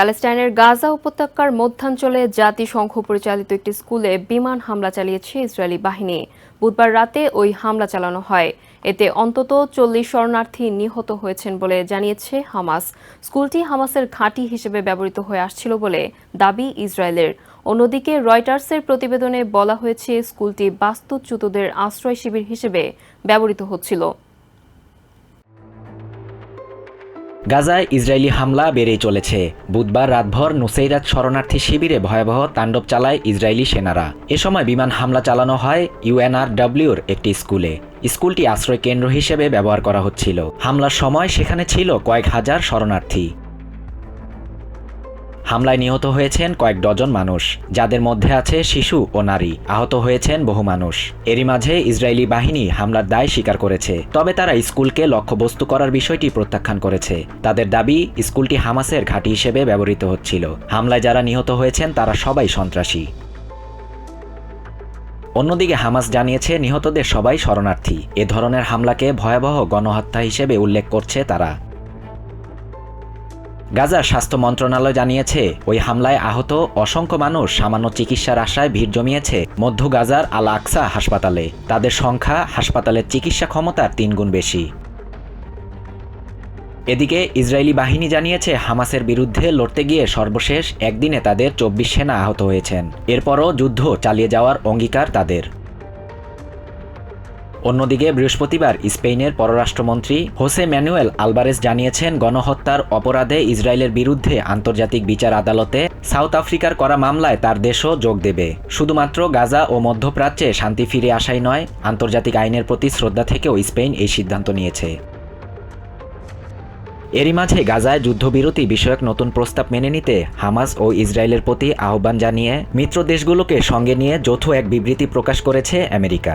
প্যালেস্টাইনের গাজা উপত্যকার মধ্যাঞ্চলে জাতিসংঘ পরিচালিত একটি স্কুলে বিমান হামলা চালিয়েছে ইসরায়েলি বাহিনী। বুধবার রাতে ওই হামলা চালানো হয়। এতে অন্তত চল্লিশ শরণার্থী নিহত হয়েছেন বলে জানিয়েছে হামাস। স্কুলটি হামাসের ঘাঁটি হিসেবে ব্যবহৃত হয়ে আসছিল বলে দাবি ইসরায়েলের। অন্যদিকে রয়টার্সের প্রতিবেদনে বলা হয়েছে, স্কুলটি বাস্তুচ্যুতদের আশ্রয় শিবির হিসেবে ব্যবহৃত হচ্ছিল। গাজায় ইসরায়েলি হামলা বেড়েই চলেছে। বুধবার রাতভর নুসেইরাত শরণার্থী শিবিরে ভয়াবহ তাণ্ডব চালায় ইসরায়েলি সেনারা। এ সময় বিমান হামলা চালানো হয় ইউএনআরডব্লিউর একটি স্কুলে। স্কুলটি আশ্রয় কেন্দ্র হিসেবে ব্যবহার করা হচ্ছিল। হামলার সময় সেখানে ছিল কয়েক হাজার শরণার্থী। হামলায় নিহত হয়েছেন কয়েক ডজন মানুষ, যাদের মধ্যে আছে শিশু ও নারী। আহত হয়েছেন বহু মানুষ। এরই মাঝে ইসরায়েলি বাহিনী হামলার দায় স্বীকার করেছে। তবে তারা স্কুলকে লক্ষ্যবস্তু করার বিষয়টি প্রত্যাখ্যান করেছে। তাদের দাবি, স্কুলটি হামাসের ঘাঁটি হিসেবে ব্যবহৃত হচ্ছিল। হামলায় যারা নিহত হয়েছেন, তারা সবাই সন্ত্রাসী। অন্যদিকে হামাস জানিয়েছে, নিহতদের সবাই শরণার্থী। এ ধরনের হামলাকে ভয়াবহ গণহত্যা হিসেবে উল্লেখ করছে তারা। গাজার স্বাস্থ্য মন্ত্রণালয় জানিয়েছে, ওই হামলায় আহত অসংখ্য মানুষ সামান্য চিকিৎসার আশায় ভিড় জমিয়েছে মধ্য গাজার আল আকসা হাসপাতালে। তাদের সংখ্যা হাসপাতালের চিকিৎসা ক্ষমতার তিনগুণ বেশি। এদিকে ইসরায়েলি বাহিনী জানিয়েছে, হামাসের বিরুদ্ধে লড়তে গিয়ে সর্বশেষ একদিনে তাদের চব্বিশ সেনা আহত হয়েছেন। এরপরও যুদ্ধ চালিয়ে যাওয়ার অঙ্গীকার তাদের। অন্যদিকে বৃহস্পতিবার স্পেনের পররাষ্ট্রমন্ত্রী হোসে ম্যানুয়েল আলবারেস জানিয়েছেন, গণহত্যার অপরাধে ইসরায়েলের বিরুদ্ধে আন্তর্জাতিক বিচার আদালতে সাউথ আফ্রিকার করা মামলায় তার দেশও যোগ দেবে। শুধুমাত্র গাজা ও মধ্যপ্রাচ্যে শান্তি ফিরে আসাই নয়, আন্তর্জাতিক আইনের প্রতি শ্রদ্ধা থেকেও স্পেন এই সিদ্ধান্ত নিয়েছে। এরই মাঝে গাজায় যুদ্ধবিরতি বিষয়ক নতুন প্রস্তাব মেনে নিতে হামাস ও ইসরায়েলের প্রতি আহ্বান জানিয়ে মিত্র দেশগুলোকে সঙ্গে নিয়ে যৌথ এক বিবৃতি প্রকাশ করেছে America.